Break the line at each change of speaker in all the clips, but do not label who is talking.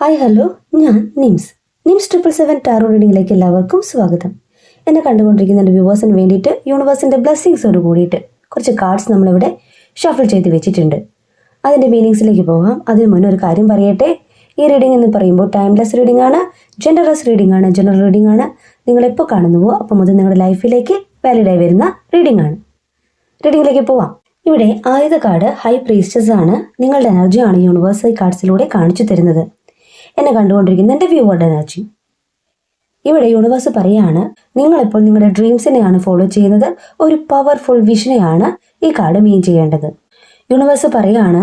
Hi hello ഞാൻ Nims. Nims triple seven tarot റീഡിങ്ങിലേക്ക് എല്ലാവർക്കും സ്വാഗതം. എന്നെ കണ്ടുകൊണ്ടിരിക്കുന്ന എന്റെ വ്യൂവേഴ്സിന് വേണ്ടിയിട്ട് യൂണിവേഴ്സിന്റെ ബ്ലെസ്സിങ്സോട് കൂടിയിട്ട് കുറച്ച് കാർഡ്സ് നമ്മളിവിടെ ഷഫിൾ ചെയ്ത് വെച്ചിട്ടുണ്ട്. അതിന്റെ മീനിങ്സിലേക്ക് പോകാം അതിന് മുന്നേ ഒരു കാര്യം പറയട്ടെ. ഈ റീഡിംഗ് എന്ന് പറയുമ്പോൾ ടൈംലെസ് റീഡിംഗ് ആണ് ജെൻഡർലെസ് റീഡിംഗ് ആണ്. ജനറൽ റീഡിംഗ് ആണ്. നിങ്ങളെപ്പോൾ കാണുന്നുവോ അപ്പം മുതൽ നിങ്ങളുടെ ലൈഫിലേക്ക് വാലിഡായി വരുന്ന റീഡിംഗ് ആണ്. റീഡിങ്ങിലേക്ക് പോവാം. ഇവിടെ ആയുധ കാർഡ് ഹൈ പ്രീസ്റ്റസ് ആണ്. നിങ്ങളുടെ എനർജിയാണ് യൂണിവേഴ്സൽ കാർഡ്സിലൂടെ കാണിച്ചു തരുന്നത്. എന്നെ കണ്ടുകൊണ്ടിരിക്കുന്ന എന്റെ വ്യൂവേർഡ് എനർജി. ഇവിടെ യൂണിവേഴ്സ് പറയാണ് നിങ്ങളിപ്പോൾ നിങ്ങളുടെ ഡ്രീംസിനെയാണ് ഫോളോ ചെയ്യുന്നത്. ഒരു പവർഫുൾ വിഷനെയാണ് ഈ കാർഡ് മീൻ ചെയ്യേണ്ടത്. യൂണിവേഴ്സ് പറയാണ്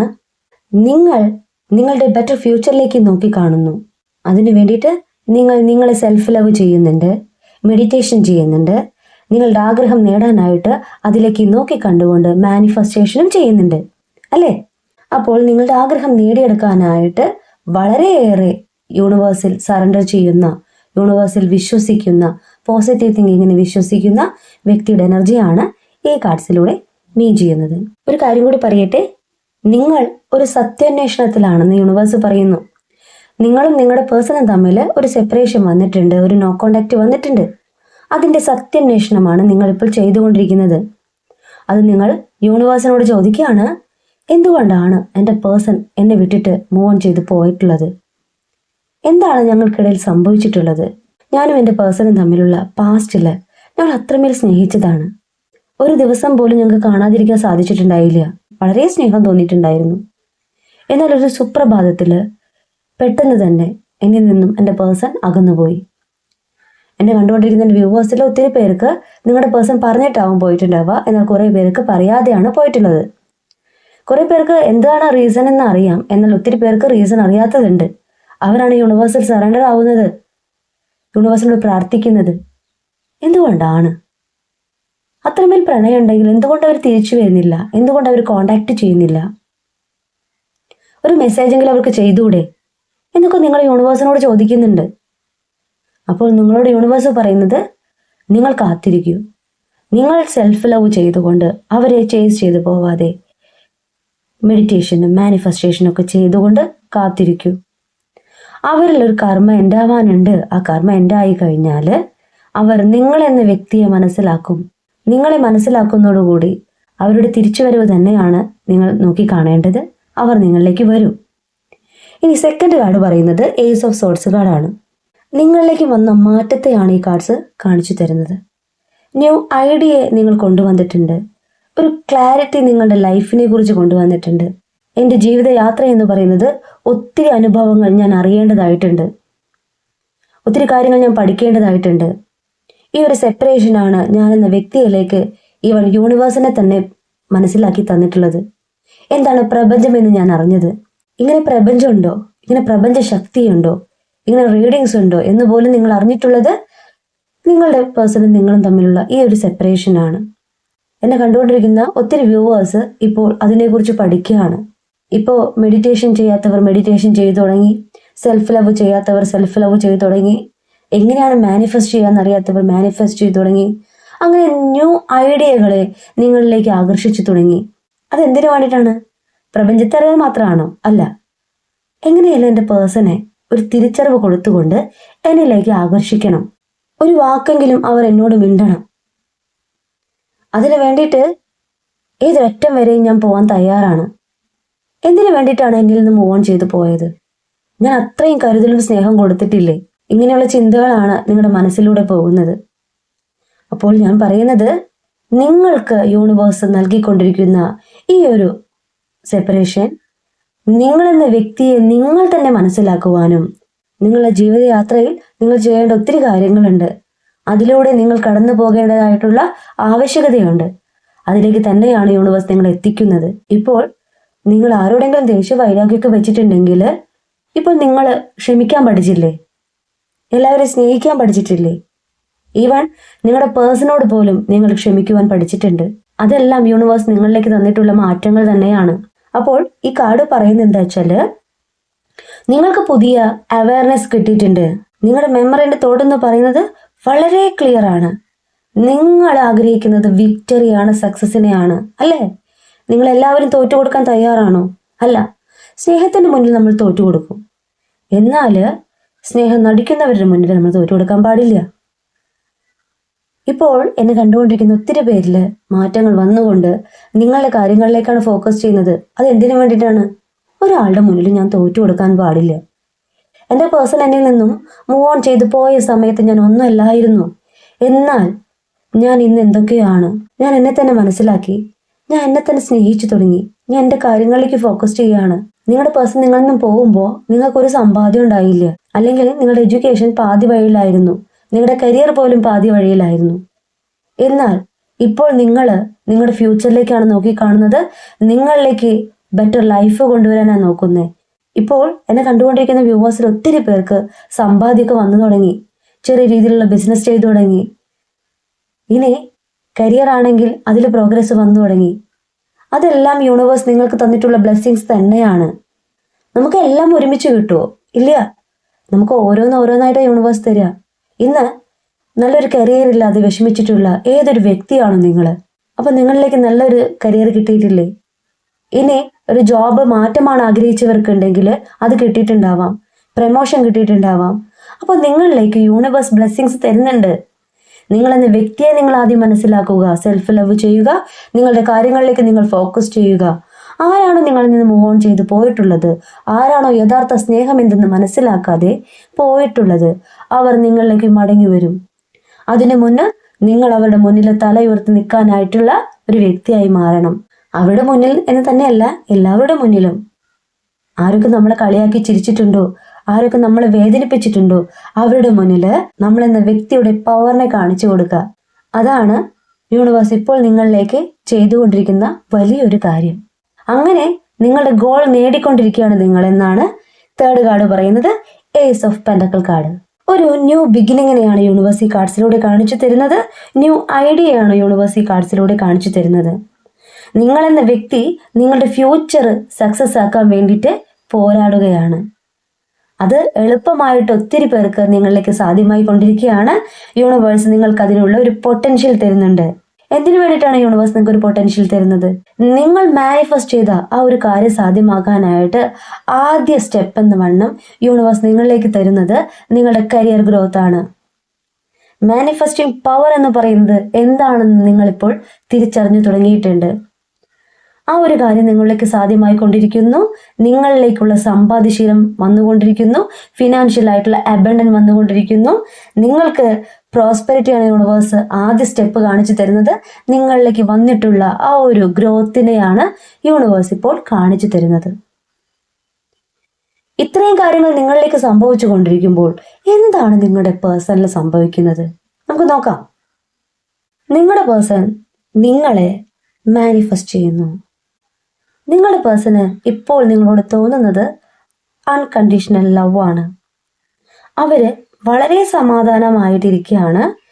നിങ്ങൾ നിങ്ങളുടെ ബെറ്റർ ഫ്യൂച്ചറിലേക്ക് നോക്കി കാണുന്നു അതിനു വേണ്ടിയിട്ട് നിങ്ങൾ നിങ്ങളെ സെൽഫ് ലവ് ചെയ്യുന്നുണ്ട് മെഡിറ്റേഷൻ ചെയ്യുന്നുണ്ട്. നിങ്ങളുടെ ആഗ്രഹം നേടാനായിട്ട് അതിലേക്ക് നോക്കി കണ്ടുകൊണ്ട് മാനിഫെസ്റ്റേഷനും ചെയ്യുന്നുണ്ട്. അല്ലേ? അപ്പോൾ നിങ്ങളുടെ ആഗ്രഹം നേടിയെടുക്കാനായിട്ട് വളരെയേറെ യൂണിവേഴ്സിൽ സറണ്ടർ ചെയ്യുന്ന യൂണിവേഴ്സിൽ വിശ്വസിക്കുന്ന പോസിറ്റീവ് തിങ്കിങ്ങിന് വിശ്വസിക്കുന്ന വ്യക്തിയുടെ എനർജിയാണ് ഈ കാർഡ്സിലൂടെ മീൻ ചെയ്യുന്നത്. ഒരു കാര്യം കൂടി പറയട്ടെ. നിങ്ങൾ ഒരു സത്യാന്വേഷണത്തിലാണെന്ന് യൂണിവേഴ്സ് പറയുന്നു. നിങ്ങളും നിങ്ങളുടെ പേഴ്സണും തമ്മിൽ ഒരു സെപ്പറേഷൻ വന്നിട്ടുണ്ട് ഒരു നോ കോണ്ടാക്റ്റ് വന്നിട്ടുണ്ട്. അതിന്റെ സത്യാന്വേഷണമാണ് നിങ്ങളിപ്പോൾ ചെയ്തുകൊണ്ടിരിക്കുന്നത്. അത് നിങ്ങൾ യൂണിവേഴ്സിനോട് ചോദിക്കുകയാണ് എന്തുകൊണ്ടാണ് എന്റെ പേഴ്സൺ എന്നെ വിട്ടിട്ട് മൂവ് ഓൺ ചെയ്ത് പോയിട്ടുള്ളത്? എന്താണ് ഞങ്ങൾക്കിടയിൽ സംഭവിച്ചിട്ടുള്ളത്? ഞാനും എന്റെ പേഴ്സണും തമ്മിലുള്ള പാസ്റ്റിൽ ഞങ്ങൾ അത്രമേൽ സ്നേഹിച്ചതാണ്. ഒരു ദിവസം പോലും ഞങ്ങൾക്ക് കാണാതിരിക്കാൻ സാധിച്ചിട്ടുണ്ടായില്ല. വളരെ സ്നേഹം തോന്നിയിട്ടുണ്ടായിരുന്നു. എന്നാൽ ഒരു സുപ്രഭാതത്തിൽ പെട്ടെന്ന് തന്നെ എന്നിൽ നിന്നും എന്റെ പേഴ്സൺ അകന്നുപോയി. എന്നെ കണ്ടുകൊണ്ടിരിക്കുന്ന വ്യൂവേഴ്സിൽ ഒത്തിരി പേർക്ക് നിങ്ങളുടെ പേഴ്സൺ പറഞ്ഞിട്ടാവും പോയിട്ടുണ്ടാവുക എന്നാൽ കുറേ പേർക്ക് പറയാതെയാണ് പോയിട്ടുള്ളത്. കുറേ പേർക്ക് എന്താണ് റീസൺ എന്ന് അറിയാം. എന്നാൽ ഒത്തിരി പേർക്ക് റീസൺ അറിയാത്തതുണ്ട്. അവരാണ് യൂണിവേഴ്സിൽ സറണ്ടർ ആവുന്നത്. യൂണിവേഴ്സിനോട് പ്രാർത്ഥിക്കുന്നത്. എന്തുകൊണ്ടാണ്? അത്രമേൽ പ്രണയം ഉണ്ടെങ്കിൽ എന്തുകൊണ്ട് അവർ തിരിച്ചു വരുന്നില്ല? എന്തുകൊണ്ട് അവർ കോണ്ടാക്ട് ചെയ്യുന്നില്ല? ഒരു മെസ്സേജെങ്കിലും അവർക്ക് ചെയ്തുകൂടെ? എന്നൊക്കെ നിങ്ങൾ യൂണിവേഴ്സിനോട് ചോദിക്കുന്നുണ്ട്. അപ്പോൾ നിങ്ങളോട് യൂണിവേഴ്സ് പറയുന്നത് നിങ്ങൾ കാത്തിരിക്കൂ. നിങ്ങൾ സെൽഫ് ലവ് ചെയ്തുകൊണ്ട് അവരെ ചേസ് ചെയ്തു പോവാതെ മെഡിറ്റേഷനും മാനിഫെസ്റ്റേഷനും ഒക്കെ ചെയ്തുകൊണ്ട് കാത്തിരിക്കൂ. അവരിൽ ഒരു കർമ്മ ഉണ്ടാവാനുണ്ട് ആ കർമ്മ ഉണ്ടായി കഴിഞ്ഞാൽ അവർ നിങ്ങളെന്ന വ്യക്തിയെ മനസ്സിലാക്കും. നിങ്ങളെ മനസ്സിലാക്കുന്നതോടുകൂടി അവരുടെ തിരിച്ചുവരവ് തന്നെയാണ് നിങ്ങൾ നോക്കി കാണേണ്ടത് അവർ നിങ്ങളിലേക്ക് വരും. ഇനി സെക്കൻഡ് കാർഡ് പറയുന്നത് ഏസ് ഓഫ് സോഡ്സ് കാർഡാണ് നിങ്ങളിലേക്ക് വന്ന മാറ്റത്തെയാണ് ഈ കാർഡ്സ് കാണിച്ചു തരുന്നത്. ന്യൂ ഐഡിയയെ നിങ്ങൾ കൊണ്ടുവന്നിട്ടുണ്ട്. ഒരു ക്ലാരിറ്റി നിങ്ങളുടെ ലൈഫിനെ കുറിച്ച് കൊണ്ടുവന്നിട്ടുണ്ട്. എന്റെ ജീവിതയാത്ര എന്ന് പറയുന്നത് ഒത്തിരി അനുഭവങ്ങൾ ഞാൻ അറിയേണ്ടതായിട്ടുണ്ട്. ഒത്തിരി കാര്യങ്ങൾ ഞാൻ പഠിക്കേണ്ടതായിട്ടുണ്ട്. ഈ ഒരു സെപ്പറേഷനാണ് ഞാൻ എന്ന വ്യക്തിയിലേക്ക് ഈവൻ യൂണിവേഴ്സിനെ തന്നെ മനസ്സിലാക്കി തന്നിട്ടുള്ളത്. എന്താണ് പ്രപഞ്ചം എന്ന് ഞാൻ അറിഞ്ഞത്? ഇങ്ങനെ പ്രപഞ്ചമുണ്ടോ? ഇങ്ങനെ പ്രപഞ്ച ശക്തിയുണ്ടോ? ഇങ്ങനെ റീഡിങ്സ് ഉണ്ടോ എന്ന് പോലും നിങ്ങൾ അറിഞ്ഞിട്ടുള്ളത് നിങ്ങളുടെ പേഴ്സണും നിങ്ങളും തമ്മിലുള്ള ഈ ഒരു സെപ്പറേഷനാണ് എന്നെ കണ്ടുകൊണ്ടിരിക്കുന്ന ഒത്തിരി വ്യൂവേഴ്സ് ഇപ്പോൾ അതിനെക്കുറിച്ച് പഠിക്കുകയാണ്. ഇപ്പോൾ മെഡിറ്റേഷൻ ചെയ്യാത്തവർ മെഡിറ്റേഷൻ ചെയ്തു തുടങ്ങി. സെൽഫ് ലവ് ചെയ്യാത്തവർ സെൽഫ് ലവ് ചെയ്തു തുടങ്ങി. എങ്ങനെയാണ് മാനിഫെസ്റ്റ് ചെയ്യാന്ന് അറിയാത്തവർ മാനിഫെസ്റ്റ് ചെയ്തു തുടങ്ങി. അങ്ങനെ ന്യൂ ഐഡിയകളെ നിങ്ങളിലേക്ക് ആകർഷിച്ചു തുടങ്ങി. അതെന്തിനു വേണ്ടിയിട്ടാണ്? പ്രപഞ്ചത്തെ അറിയാൻ മാത്രമാണോ അല്ല. എങ്ങനെയല്ല എന്റെ പേഴ്സണെ ഒരു തിരിച്ചറിവ് കൊടുത്തുകൊണ്ട് എന്നിലേക്ക് ആകർഷിക്കണം? ഒരു വാക്കെങ്കിലും അവർ എന്നോട് മിണ്ടണം. അതിനു വേണ്ടിയിട്ട് ഏതൊരറ്റം വരെയും ഞാൻ പോകാൻ തയ്യാറാണ്. എന്തിനു വേണ്ടിയിട്ടാണ് എന്നിൽ നിന്ന് മൂവ് ഓൺ ചെയ്തു പോയത്? ഞാൻ അത്രയും കരുതലും സ്നേഹം കൊടുത്തിട്ടില്ലേ? ഇങ്ങനെയുള്ള ചിന്തകളാണ് നിങ്ങളുടെ മനസ്സിലൂടെ പോകുന്നത്. അപ്പോൾ ഞാൻ പറയുന്നത് നിങ്ങൾക്ക് യൂണിവേഴ്സ് നൽകിക്കൊണ്ടിരിക്കുന്ന ഈ ഒരു സെപ്പറേഷൻ നിങ്ങളെന്ന വ്യക്തിയെ നിങ്ങൾ തന്നെ മനസ്സിലാക്കുവാനും നിങ്ങളുടെ ജീവിതയാത്രയിൽ നിങ്ങൾ ചെയ്യേണ്ട ഒത്തിരി കാര്യങ്ങളുണ്ട്. അതിലൂടെ നിങ്ങൾ കടന്നു പോകേണ്ടതായിട്ടുള്ള ആവശ്യകതയുണ്ട്. അതിലേക്ക് തന്നെയാണ് യൂണിവേഴ്സ് നിങ്ങൾ എത്തിക്കുന്നത്. ഇപ്പോൾ നിങ്ങൾ ആരോടെങ്കിലും ദേഷ്യ വൈരാഗ്യമൊക്കെ വെച്ചിട്ടുണ്ടെങ്കിൽ ഇപ്പോൾ നിങ്ങൾ ക്ഷമിക്കാൻ പഠിച്ചില്ലേ? എല്ലാവരെയും സ്നേഹിക്കാൻ പഠിച്ചിട്ടില്ലേ? ഈവൻ നിങ്ങളുടെ പേഴ്സണോട് പോലും നിങ്ങൾ ക്ഷമിക്കുവാൻ പഠിച്ചിട്ടുണ്ട്. അതെല്ലാം യൂണിവേഴ്സ് നിങ്ങളിലേക്ക് തന്നിട്ടുള്ള മാറ്റങ്ങൾ തന്നെയാണ്. അപ്പോൾ ഈ കാർഡ് പറയുന്നത് എന്താ വെച്ചാൽ നിങ്ങൾക്ക് പുതിയ അവയർനെസ് കിട്ടിയിട്ടുണ്ട്. നിങ്ങളുടെ മെമ്മറിന്റെ തോടെന്ന് പറയുന്നത് വളരെ ക്ലിയർ ആണ്. നിങ്ങൾ ആഗ്രഹിക്കുന്നത് വിക്ടറിയാണ് സക്സസിനെയാണ് അല്ലേ? നിങ്ങൾ എല്ലാവരും തോറ്റു കൊടുക്കാൻ തയ്യാറാണോ? അല്ല സ്നേഹത്തിന്റെ മുന്നിൽ നമ്മൾ തോറ്റു കൊടുക്കും. എന്നാൽ സ്നേഹം നടിക്കുന്നവരുടെ മുന്നിൽ നമ്മൾ തോറ്റു കൊടുക്കാൻ പാടില്ല. ഇപ്പോൾ എന്നെ കണ്ടുകൊണ്ടിരിക്കുന്ന ഒത്തിരി പേരിൽ മാറ്റങ്ങൾ വന്നുകൊണ്ട് നിങ്ങളുടെ കാര്യങ്ങളിലേക്കാണ് ഫോക്കസ് ചെയ്യുന്നത്. അത് എന്തിനു വേണ്ടിയിട്ടാണ്? ഒരാളുടെ മുന്നിൽ ഞാൻ തോറ്റു കൊടുക്കാൻ പാടില്ല. എന്റെ പേഴ്സൺ എന്നിൽ നിന്നും മൂവ് ഓൺ ചെയ്തു പോയ സമയത്ത് ഞാൻ ഒന്നുമല്ലായിരുന്നു. എന്നാൽ ഞാൻ ഇന്ന് എന്തൊക്കെയാണ്? ഞാൻ എന്നെ തന്നെ മനസ്സിലാക്കി. ഞാൻ എന്നെ തന്നെ സ്നേഹിച്ചു തുടങ്ങി. ഞാൻ എന്റെ കാര്യങ്ങളിലേക്ക് ഫോക്കസ് ചെയ്യുകയാണ്. നിങ്ങളുടെ പേഴ്സൺ നിങ്ങളിൽ നിന്നും പോകുമ്പോൾ നിങ്ങൾക്കൊരു സമ്പാദ്യം ഉണ്ടായില്ല. അല്ലെങ്കിൽ നിങ്ങളുടെ എഡ്യൂക്കേഷൻ പാതി വഴിയിലായിരുന്നു. നിങ്ങളുടെ കരിയർ പോലും പാതി വഴിയിലായിരുന്നു. എന്നാൽ ഇപ്പോൾ നിങ്ങൾ നിങ്ങളുടെ ഫ്യൂച്ചറിലേക്കാണ് നോക്കിക്കാണുന്നത്. നിങ്ങളിലേക്ക് ബെറ്റർ ലൈഫ് കൊണ്ടുവരാനാണ് നോക്കുന്നത് ഇപ്പോൾ എന്നെ കണ്ടുകൊണ്ടിരിക്കുന്ന വ്യൂവേഴ്സിൽ ഒത്തിരി പേർക്ക് സമ്പാദ്യമൊക്കെ വന്നു തുടങ്ങി. ചെറിയ രീതിയിലുള്ള ബിസിനസ് ചെയ്തു തുടങ്ങി. ഇനി കരിയർ ആണെങ്കിൽ അതിൽ പ്രോഗ്രസ് വന്നു തുടങ്ങി. അതെല്ലാം യൂണിവേഴ്സ് നിങ്ങൾക്ക് തന്നിട്ടുള്ള ബ്ലെസ്സിങ്സ് തന്നെയാണ്. നമുക്ക് എല്ലാം ഒരുമിച്ച് കിട്ടുമോ ഇല്ല. നമുക്ക് ഓരോന്ന് ഓരോന്നായിട്ട് യൂണിവേഴ്സ് തരിക. ഇന്ന് നല്ലൊരു കരിയർ ഇല്ലാതെ വിഷമിച്ചിട്ടുള്ള ഏതൊരു വ്യക്തിയാണോ നിങ്ങൾ അപ്പൊ നിങ്ങളിലേക്ക് നല്ലൊരു കരിയർ കിട്ടിയിട്ടില്ലേ? ഇനി ഒരു ജോബ് മാറ്റമാണ് ആഗ്രഹിച്ചവർക്കുണ്ടെങ്കിൽ അത് കിട്ടിയിട്ടുണ്ടാവാം. പ്രമോഷൻ കിട്ടിയിട്ടുണ്ടാവാം. അപ്പോൾ നിങ്ങളിലേക്ക് യൂണിവേഴ്സ് ബ്ലെസ്സിങ്സ് തരുന്നുണ്ട്. നിങ്ങൾ എന്ന വ്യക്തിയെ നിങ്ങൾ ആദ്യം മനസ്സിലാക്കുക സെൽഫ് ലവ് ചെയ്യുക നിങ്ങളുടെ കാര്യങ്ങളിലേക്ക് നിങ്ങൾ ഫോക്കസ് ചെയ്യുക. ആരാണോ നിങ്ങളിൽ നിന്ന് മൂവ് ഓൺ ചെയ്ത് പോയിട്ടുള്ളത്? ആരാണോ യഥാർത്ഥ സ്നേഹം എന്തെന്ന് മനസ്സിലാക്കാതെ പോയിട്ടുള്ളത്? അവർ നിങ്ങളിലേക്ക് മടങ്ങി വരും. അതിനു മുന്ന് നിങ്ങൾ അവരുടെ മുന്നിൽ തലയുയർത്തി നിൽക്കാനായിട്ടുള്ള ഒരു വ്യക്തിയായി മാറണം. അവരുടെ മുന്നിൽ എന്ന് തന്നെയല്ല എല്ലാവരുടെ മുന്നിലും. ആരൊക്കെ നമ്മളെ കളിയാക്കി ചിരിച്ചിട്ടുണ്ടോ? ആരൊക്കെ നമ്മളെ വേദനിപ്പിച്ചിട്ടുണ്ടോ അവരുടെ മുന്നിൽ നമ്മൾ എന്ന വ്യക്തിയുടെ പവറിനെ കാണിച്ചു കൊടുക്കുക. അതാണ് യൂണിവേഴ്സ് ഇപ്പോൾ നിങ്ങളിലേക്ക് ചെയ്തുകൊണ്ടിരിക്കുന്ന വലിയൊരു കാര്യം. അങ്ങനെ നിങ്ങളുടെ ഗോൾ നേടിക്കൊണ്ടിരിക്കുകയാണ് നിങ്ങൾ എന്നാണ് തേർഡ് കാർഡ് പറയുന്നത് ഏസ് ഓഫ് പെൻഡക്കൽ കാർഡ് ഒരു ന്യൂ ബിഗിനിങ്ങിനെയാണ് യൂണിവേഴ്സി കാർഡ്സിലൂടെ കാണിച്ചു തരുന്നത്. ന്യൂ ഐഡിയയാണ് യൂണിവേഴ്സി കാർഡ്സിലൂടെ കാണിച്ചു തരുന്നത്. നിങ്ങളെന്ന വ്യക്തി നിങ്ങളുടെ ഫ്യൂച്ചർ സക്സസ് ആക്കാൻ വേണ്ടിയിട്ട് പോരാടുകയാണ്. അത് എളുപ്പമായിട്ട് ഒത്തിരി പേർക്ക് നിങ്ങളിലേക്ക് സാധ്യമായി കൊണ്ടിരിക്കുകയാണ്. യൂണിവേഴ്സ് നിങ്ങൾക്ക് അതിനുള്ള ഒരു പൊട്ടൻഷ്യൽ തരുന്നുണ്ട്. എന്തിനു വേണ്ടിയിട്ടാണ് യൂണിവേഴ്സ് നിങ്ങൾക്ക് ഒരു പൊട്ടൻഷ്യൽ തരുന്നത്? നിങ്ങൾ മാനിഫെസ്റ്റ് ചെയ്ത ആ ഒരു കാര്യം സാധ്യമാക്കാനായിട്ട് ആദ്യ സ്റ്റെപ്പ് എന്ന് വണ്ണം യൂണിവേഴ്സ് നിങ്ങളിലേക്ക് തരുന്നത് നിങ്ങളുടെ കരിയർ ഗ്രോത്ത് ആണ്. മാനിഫെസ്റ്റിംഗ് പവർ എന്ന് പറയുന്നത് എന്താണെന്ന് നിങ്ങളിപ്പോൾ തിരിച്ചറിഞ്ഞു തുടങ്ങിയിട്ടുണ്ട്. ആ ഒരു കാര്യം നിങ്ങളിലേക്ക് സാധ്യമായിക്കൊണ്ടിരിക്കുന്നു. നിങ്ങളിലേക്കുള്ള സമ്പാദ്യശീലം വന്നുകൊണ്ടിരിക്കുന്നു. ഫിനാൻഷ്യൽ ആയിട്ടുള്ള അബണ്ടൻ വന്നുകൊണ്ടിരിക്കുന്നു. നിങ്ങൾക്ക് പ്രോസ്പെരിറ്റിയാണ് യൂണിവേഴ്സ് ആദ്യ സ്റ്റെപ്പ് കാണിച്ചു തരുന്നത്. നിങ്ങളിലേക്ക് വന്നിട്ടുള്ള ആ ഒരു ഗ്രോത്തിനെയാണ് യൂണിവേഴ്സ് ഇപ്പോൾ കാണിച്ചു തരുന്നത്. ഇത്രയും കാര്യങ്ങൾ നിങ്ങളിലേക്ക് സംഭവിച്ചു കൊണ്ടിരിക്കുമ്പോൾ എന്താണ് നിങ്ങളുടെ പേഴ്സണൽ സംഭവിക്കുന്നത്? നമുക്ക് നോക്കാം. നിങ്ങളുടെ പേഴ്സൺ നിങ്ങളെ മാനിഫെസ്റ്റ് ചെയ്യുന്നു. നിങ്ങളുടെ പേഴ്സണ് ഇപ്പോൾ നിങ്ങളോട് തോന്നുന്നത് അൺകണ്ടീഷണൽ ലവ് ആണ്. അവർ വളരെ സമാധാനമായിട്ടിരിക്കുകയാണ്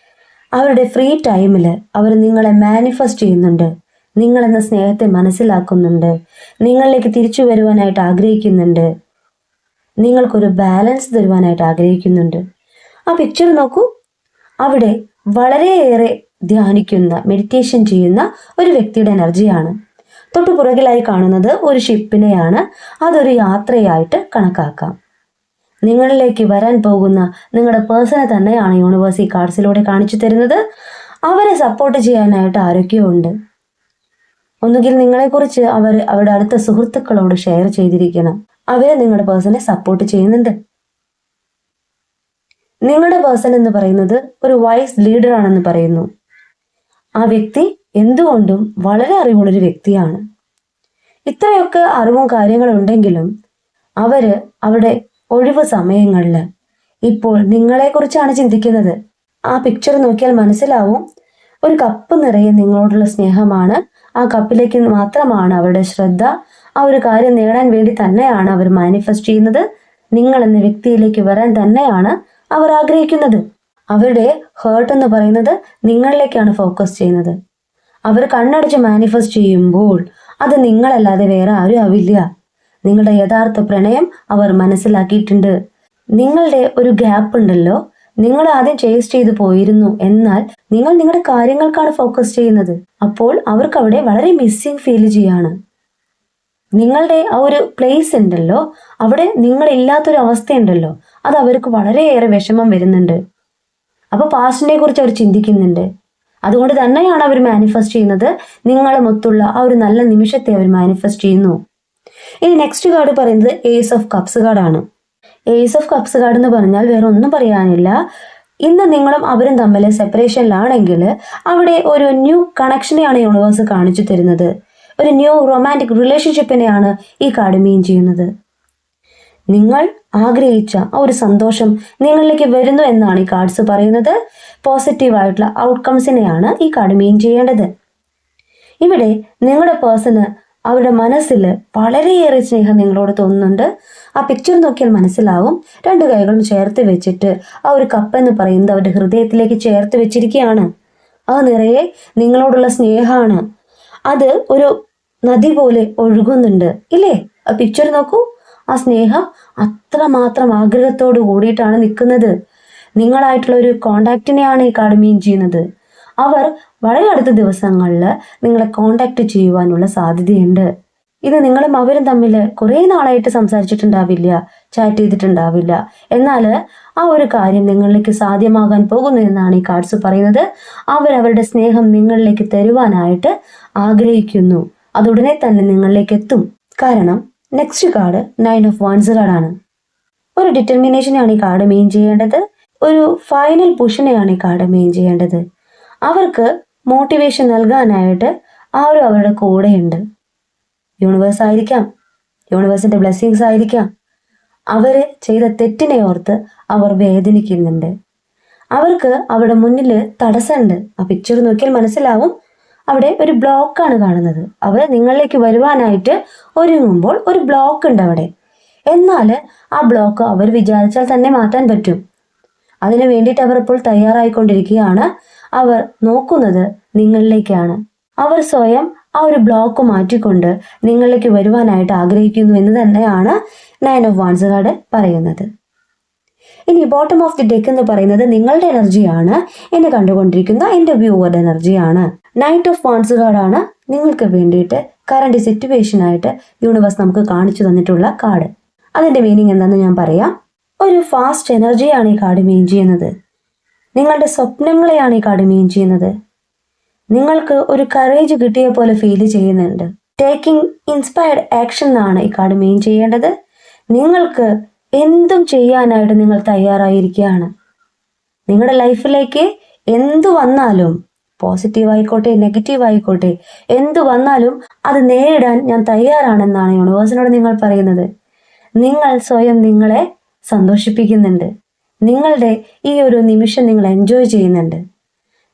അവരുടെ ഫ്രീ ടൈമിൽ അവർ നിങ്ങളെ മാനിഫെസ്റ്റ് ചെയ്യുന്നുണ്ട്. നിങ്ങളെന്ന സ്നേഹത്തെ മനസ്സിലാക്കുന്നുണ്ട്. നിങ്ങളിലേക്ക് തിരിച്ചു വരുവാനായിട്ട് ആഗ്രഹിക്കുന്നുണ്ട്. നിങ്ങൾക്കൊരു ബാലൻസ് തരുവാനായിട്ട് ആഗ്രഹിക്കുന്നുണ്ട്. ആ പിക്ചർ നോക്കൂ. അവിടെ വളരെയേറെ ധ്യാനിക്കുന്ന മെഡിറ്റേഷൻ ചെയ്യുന്ന ഒരു വ്യക്തിയുടെ എനർജിയാണ് തൊട്ടു പുറകിലായി കാണുന്നത് ഒരു ഷിപ്പിനെയാണ്. അതൊരു യാത്രയായിട്ട് കണക്കാക്കാം. നിങ്ങളിലേക്ക് വരാൻ പോകുന്ന നിങ്ങളുടെ പേഴ്സണെ തന്നെയാണ് യൂണിവേഴ്സ് ഈ കാർഡ്സിലൂടെ കാണിച്ചു തരുന്നത്. അവരെ സപ്പോർട്ട് ചെയ്യാനായിട്ട് ആരൊക്കെയോ ഉണ്ട് ഒന്നുകിൽ നിങ്ങളെക്കുറിച്ച് അവർ അവരുടെ അടുത്ത സുഹൃത്തുക്കളോട് ഷെയർ ചെയ്തിരിക്കണം. അവരെ നിങ്ങളുടെ പേഴ്സണെ സപ്പോർട്ട് ചെയ്യുന്നുണ്ട്. നിങ്ങളുടെ പേഴ്സൺ എന്ന് പറയുന്നത് ഒരു വൈസ് ലീഡർ ആണെന്ന് പറയുന്നു. ആ വ്യക്തി എന്തുകൊണ്ടും വളരെ അറിവുള്ളൊരു വ്യക്തിയാണ്. ഇത്രയൊക്കെ അറിവും കാര്യങ്ങളും ഉണ്ടെങ്കിലും അവർ അവിടെ ഒഴിവ് സമയങ്ങളിൽ ഇപ്പോൾ നിങ്ങളെക്കുറിച്ചാണ് ചിന്തിക്കുന്നത്. ആ പിക്ചർ നോക്കിയാൽ മനസ്സിലാവും. ഒരു കപ്പ് നിറയെ നിങ്ങളോടുള്ള സ്നേഹമാണ്. ആ കപ്പിലേക്ക് മാത്രമാണ് അവരുടെ ശ്രദ്ധ. ആ ഒരു കാര്യം നേടാൻ വേണ്ടി തന്നെയാണ് അവർ മാനിഫെസ്റ്റ് ചെയ്യുന്നത്. നിങ്ങൾ എന്ന വ്യക്തിയിലേക്ക് വരാൻ തന്നെയാണ് അവർ ആഗ്രഹിക്കുന്നത്. അവരുടെ ഹേർട്ട് എന്ന് പറയുന്നത് നിങ്ങളിലേക്കാണ് ഫോക്കസ് ചെയ്യുന്നത്. അവർ കണ്ണടച്ച് മാനിഫെസ്റ്റ് ചെയ്യുമ്പോൾ അത് നിങ്ങളല്ലാതെ വേറെ ആരും ആവില്ല. നിങ്ങളുടെ യഥാർത്ഥ പ്രണയം അവർ മനസ്സിലാക്കിയിട്ടുണ്ട്. നിങ്ങളുടെ ഒരു ഗ്യാപ്പ് ഉണ്ടല്ലോ. നിങ്ങൾ ആദ്യം ചേസ് ചെയ്തു പോയിരുന്നു. എന്നാൽ നിങ്ങൾ നിങ്ങളുടെ കാര്യങ്ങൾക്കാണ് ഫോക്കസ് ചെയ്യുന്നത്. അപ്പോൾ അവർക്ക് അവിടെ വളരെ മിസ്സിങ് ഫീൽ ചെയ്യാണ്. നിങ്ങളുടെ ആ ഒരു പ്ലേസ് ഉണ്ടല്ലോ. അവിടെ നിങ്ങളില്ലാത്തൊരു അവസ്ഥയുണ്ടല്ലോ. അത് അവർക്ക് വളരെയേറെ വിഷമം വരുന്നുണ്ട്. അപ്പോൾ പാസ്റ്റിനെ കുറിച്ച് അവർ ചിന്തിക്കുന്നുണ്ട്. അതുകൊണ്ട് തന്നെയാണ് അവർ മാനിഫെസ്റ്റ് ചെയ്യുന്നത്. നിങ്ങളുമൊത്തുള്ള ആ ഒരു നല്ല നിമിഷത്തെ അവർ മാനിഫെസ്റ്റ് ചെയ്യുന്നു. ഇനി നെക്സ്റ്റ് കാർഡ് പറയുന്നത് ഏസ് ഓഫ് കപ്സ് കാർഡാണ് ഏസ് ഓഫ് കപ്സ് കാർഡ് എന്ന് പറഞ്ഞാൽ വേറെ ഒന്നും പറയാനില്ല. ഇന്ന് നിങ്ങളും അവരും തമ്മിൽ സെപ്പറേഷനിലാണെങ്കിൽ അവിടെ ഒരു ന്യൂ കണക്ഷനെയാണ് യൂണിവേഴ്സ് കാണിച്ചു തരുന്നത്. ഒരു ന്യൂ റൊമാന്റിക് റിലേഷൻഷിപ്പിനെയാണ് ഈ കാർഡ് മീൻ ചെയ്യുന്നത്. നിങ്ങൾ ആഗ്രഹിച്ച ആ ഒരു സന്തോഷം നിങ്ങളിലേക്ക് വരുന്നു എന്നാണ് ഈ കാർഡ്സ് പറയുന്നത്. പോസിറ്റീവായിട്ടുള്ള ഔട്ട്കംസിനെയാണ് ഈ കാർഡ് മീൻ ചെയ്യേണ്ടത്. ഇവിടെ നിങ്ങളുടെ പേഴ്സണ് അവരുടെ മനസ്സിൽ വളരെയേറെ സ്നേഹം നിങ്ങളോട് തോന്നുന്നുണ്ട്. ആ പിക്ചർ നോക്കിയാൽ മനസ്സിലാവും. രണ്ട് കൈകളും ചേർത്ത് വെച്ചിട്ട് ആ ഒരു കപ്പ് എന്ന് പറയുന്നത് അവരുടെ ഹൃദയത്തിലേക്ക് ചേർത്ത് വെച്ചിരിക്കുകയാണ്. ആ നിറയെ നിങ്ങളോടുള്ള സ്നേഹമാണ്. അത് ഒരു നദി പോലെ ഒഴുകുന്നുണ്ട്. ഇല്ലേ? ആ പിക്ചർ നോക്കൂ. ആ സ്നേഹം അത്രമാത്രം ആഗ്രഹത്തോട് കൂടിയിട്ടാണ് നിൽക്കുന്നത്. നിങ്ങളായിട്ടുള്ള ഒരു കോണ്ടാക്റ്റിനെയാണ് ഈ കാർഡ് മീൻ ചെയ്യുന്നത്. അവർ വളരെ അടുത്ത ദിവസങ്ങളിൽ നിങ്ങളെ കോണ്ടാക്ട് ചെയ്യുവാനുള്ള സാധ്യതയുണ്ട്. ഇത് നിങ്ങളും അവരും തമ്മിൽ കുറേ നാളായിട്ട് സംസാരിച്ചിട്ടുണ്ടാവില്ല ചാറ്റ് ചെയ്തിട്ടുണ്ടാവില്ല. എന്നാൽ ആ ഒരു കാര്യം നിങ്ങളിലേക്ക് സാധ്യമാകാൻ പോകുന്നു എന്നാണ് ഈ കാർഡ്സ് പറയുന്നത്. അവരവരുടെ സ്നേഹം നിങ്ങളിലേക്ക് തരുവാനായിട്ട് ആഗ്രഹിക്കുന്നു. അതുടനെ തന്നെ നിങ്ങളിലേക്ക് എത്തും. കാരണം next card nine of wands കാർഡാണ് ഒരു ഡിറ്റർമിനേഷനാണ് ഈ കാർഡ് മെയിൻ ചെയ്യേണ്ടത്. ഒരു ഫൈനൽ പുഷനെയാണ് ഈ കാർഡ് മെയിൻ ചെയ്യേണ്ടത്. അവർക്ക് മോട്ടിവേഷൻ നൽകാനായിട്ട് ആരും അവരുടെ കൂടെയുണ്ട് യൂണിവേഴ്സ് ആയിരിക്കാം. യൂണിവേഴ്സിന്റെ ബ്ലെസ്സിങ്സ് ആയിരിക്കാം. അവർ ചെയ്ത തെറ്റിനെ ഓർത്ത് അവർ വേദനിക്കുന്നുണ്ട്. അവർക്ക് അവരുടെ മുന്നിൽ തടസ്സമുണ്ട്. ആ പിക്ചർ നോക്കിയാൽ മനസ്സിലാവും. അവിടെ ഒരു ബ്ലോക്കാണ് കാണുന്നത്. അവർ നിങ്ങളിലേക്ക് വരുവാനായിട്ട് ഒരുങ്ങുമ്പോൾ ഒരു ബ്ലോക്ക് ഉണ്ട് അവിടെ. എന്നാൽ ആ ബ്ലോക്ക് അവർ വിചാരിച്ചാൽ തന്നെ മാറ്റാൻ പറ്റും. അതിനു വേണ്ടിയിട്ട് അവർ ഇപ്പോൾ തയ്യാറായിക്കൊണ്ടിരിക്കുകയാണ്. അവർ നോക്കുന്നത് നിങ്ങളിലേക്കാണ്. അവർ സ്വയം ആ ഒരു ബ്ലോക്ക് മാറ്റിക്കൊണ്ട് നിങ്ങളിലേക്ക് വരുവാനായിട്ട് ആഗ്രഹിക്കുന്നു എന്ന് തന്നെയാണ് നയൻ ഓഫ് വാൺസ് കാർഡ് പറയുന്നത്. ഇനി ബോട്ടം ഓഫ് ദി ഡെക്ക് എന്ന് പറയുന്നത് നിങ്ങളുടെ എനർജിയാണ് എന്നെ കണ്ടുകൊണ്ടിരിക്കുന്ന എന്റെ വ്യൂവറുടെ എനർജിയാണ് നൈറ്റ് ഓഫ് വാൺസ് കാർഡാണ് നിങ്ങൾക്ക് വേണ്ടിയിട്ട് കറണ്ട് സിറ്റുവേഷൻ ആയിട്ട് യൂണിവേഴ്സ് നമുക്ക് കാണിച്ചു തന്നിട്ടുള്ള കാർഡ്. അതിന്റെ മീനിങ് എന്താണെന്ന് ഞാൻ പറയാം. ഒരു ഫാസ്റ്റ് എനർജിയാണ് ഈ കാർഡ് മീൻ ചെയ്യുന്നത്. നിങ്ങളുടെ സ്വപ്നങ്ങളെയാണ് ഈ കാർഡ് മീൻ ചെയ്യുന്നത്. നിങ്ങൾക്ക് ഒരു കറേജ് കിട്ടിയ പോലെ ഫീൽ ചെയ്യുന്നുണ്ട്. ടേക്കിംഗ് ഇൻസ്പയർഡ് ആക്ഷൻ എന്നാണ് ഈ കാർഡ് മീൻ ചെയ്യേണ്ടത്. നിങ്ങൾക്ക് എന്തും ചെയ്യാനായിട്ട് നിങ്ങൾ തയ്യാറായിരിക്കുകയാണ്. നിങ്ങളുടെ ലൈഫിലേക്ക് എന്തു വന്നാലും പോസിറ്റീവ് ആയിക്കോട്ടെ നെഗറ്റീവ് ആയിക്കോട്ടെ എന്തു വന്നാലും അത് നേരിടാൻ ഞാൻ തയ്യാറാണെന്നാണ് യൂണിവേഴ്സിനോട് നിങ്ങൾ പറയുന്നത്. നിങ്ങൾ സ്വയം നിങ്ങളെ സന്തോഷിപ്പിക്കുന്നുണ്ട്. നിങ്ങളുടെ ഈ ഒരു നിമിഷം നിങ്ങൾ എൻജോയ് ചെയ്യുന്നുണ്ട്.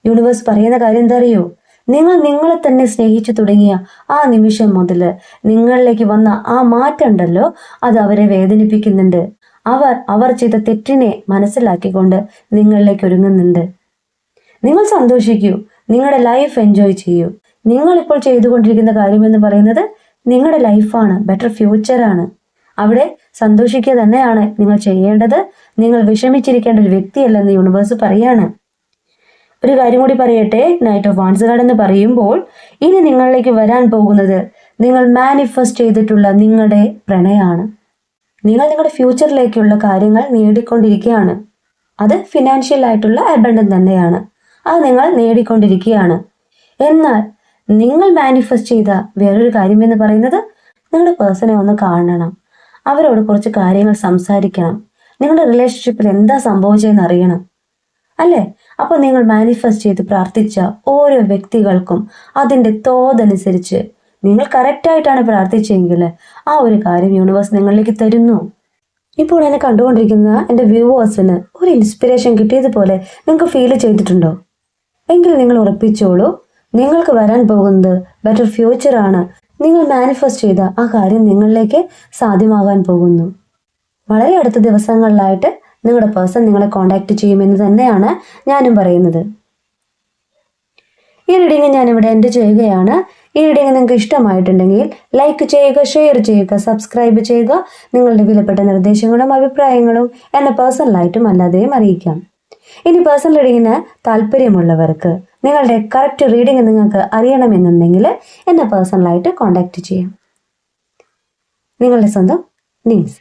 യൂണിവേഴ്സ് പറയുന്ന കാര്യം എന്താ അറിയോ? നിങ്ങൾ നിങ്ങളെ തന്നെ സ്നേഹിച്ചു തുടങ്ങിയ ആ നിമിഷം മുതൽ നിങ്ങളിലേക്ക് വന്ന ആ മാറ്റം ഉണ്ടല്ലോ അത് അവരെ വേദനിപ്പിക്കുന്നുണ്ട്. അവർ അവർ ചെയ്ത തെറ്റിനെ മനസ്സിലാക്കിക്കൊണ്ട് നിങ്ങളിലേക്ക് ഒരുങ്ങുന്നുണ്ട്. നിങ്ങൾ സന്തോഷിക്കൂ. നിങ്ങളുടെ ലൈഫ് എൻജോയ് ചെയ്യൂ. നിങ്ങളിപ്പോൾ ചെയ്തുകൊണ്ടിരിക്കുന്ന കാര്യം എന്ന് പറയുന്നത് നിങ്ങളുടെ ലൈഫാണ് ബെറ്റർ ഫ്യൂച്ചറാണ് അവിടെ സന്തോഷിക്കുക തന്നെയാണ് നിങ്ങൾ ചെയ്യേണ്ടത്. നിങ്ങൾ വിഷമിച്ചിരിക്കേണ്ട ഒരു വ്യക്തിയല്ലെന്ന് യൂണിവേഴ്സ് പറയാണ്. ഒരു കാര്യം കൂടി പറയട്ടെ. നൈറ്റ് ഓഫ് വാൺസ് കാർഡ് എന്ന് പറയുമ്പോൾ ഇനി നിങ്ങളിലേക്ക് വരാൻ പോകുന്നത് നിങ്ങൾ മാനിഫെസ്റ്റ് ചെയ്തിട്ടുള്ള നിങ്ങളുടെ പ്രണയമാണ് നിങ്ങൾ നിങ്ങളുടെ ഫ്യൂച്ചറിലേക്കുള്ള കാര്യങ്ങൾ നേടിക്കൊണ്ടിരിക്കുകയാണ്. അത് ഫിനാൻഷ്യൽ ആയിട്ടുള്ള അബണ്ടൻ തന്നെയാണ്. അത് നിങ്ങൾ നേടിക്കൊണ്ടിരിക്കുകയാണ്. എന്നാൽ നിങ്ങൾ മാനിഫെസ്റ്റ് ചെയ്ത വേറൊരു കാര്യം എന്ന് പറയുന്നത് നിങ്ങളുടെ പേഴ്സണെ ഒന്ന് കാണണം. അവരോട് കുറച്ച് കാര്യങ്ങൾ സംസാരിക്കണം. നിങ്ങളുടെ റിലേഷൻഷിപ്പിൽ എന്താ സംഭവിച്ചതെന്ന് അറിയണം. അല്ലേ? അപ്പോൾ നിങ്ങൾ മാനിഫെസ്റ്റ് ചെയ്ത് പ്രാർത്ഥിച്ച ഓരോ വ്യക്തികൾക്കും അതിന്റെ തോതനുസരിച്ച് നിങ്ങൾ കറക്റ്റായിട്ടാണ് പ്രാർത്ഥിച്ചെങ്കിൽ ആ ഒരു കാര്യം യൂണിവേഴ്സ് നിങ്ങളിലേക്ക് തരുന്നു. ഇപ്പോൾ എന്നെ കണ്ടുകൊണ്ടിരിക്കുന്ന എന്റെ വ്യൂവേഴ്സിന് ഒരു ഇൻസ്പിറേഷൻ കിട്ടിയതുപോലെ നിങ്ങൾക്ക് ഫീൽ ചെയ്തിട്ടുണ്ടോ? എങ്കിൽ നിങ്ങൾ ഉറപ്പിച്ചോളൂ നിങ്ങൾക്ക് വരാൻ പോകുന്നത് ബെറ്റർ ഫ്യൂച്ചർ ആണ്. നിങ്ങൾ മാനിഫെസ്റ്റ് ചെയ്ത ആ കാര്യം നിങ്ങളിലേക്ക് സാധ്യമാകാൻ പോകുന്നു. വളരെ അടുത്ത ദിവസങ്ങളിലായിട്ട് നിങ്ങളുടെ പേഴ്സൺ നിങ്ങളെ കോണ്ടാക്ട് ചെയ്യുമെന്ന് തന്നെയാണ് ഞാനും പറയുന്നത്. ഈ റീഡിങ് ഞാനിവിടെ എൻഡ് ചെയ്യുകയാണ്. ഈ റീഡിങ് നിങ്ങൾക്ക് ഇഷ്ടമായിട്ടുണ്ടെങ്കിൽ ലൈക്ക് ചെയ്യുക ഷെയർ ചെയ്യുക സബ്സ്ക്രൈബ് ചെയ്യുക. നിങ്ങളുടെ വിലപ്പെട്ട നിർദ്ദേശങ്ങളും അഭിപ്രായങ്ങളും എന്നെ പേഴ്സണലായിട്ടും അല്ലാതെയും അറിയിക്കാം. ഇനി പേഴ്സണൽ റീഡിങ്ങിന് താല്പര്യമുള്ളവർക്ക് നിങ്ങളുടെ കറക്റ്റ് റീഡിംഗ് നിങ്ങൾക്ക് അറിയണമെന്നുണ്ടെങ്കിൽ എന്നെ പേഴ്സണലായിട്ട് കോൺടാക്റ്റ് ചെയ്യാം. നിങ്ങളുടെ സ്വന്തം നിംസ്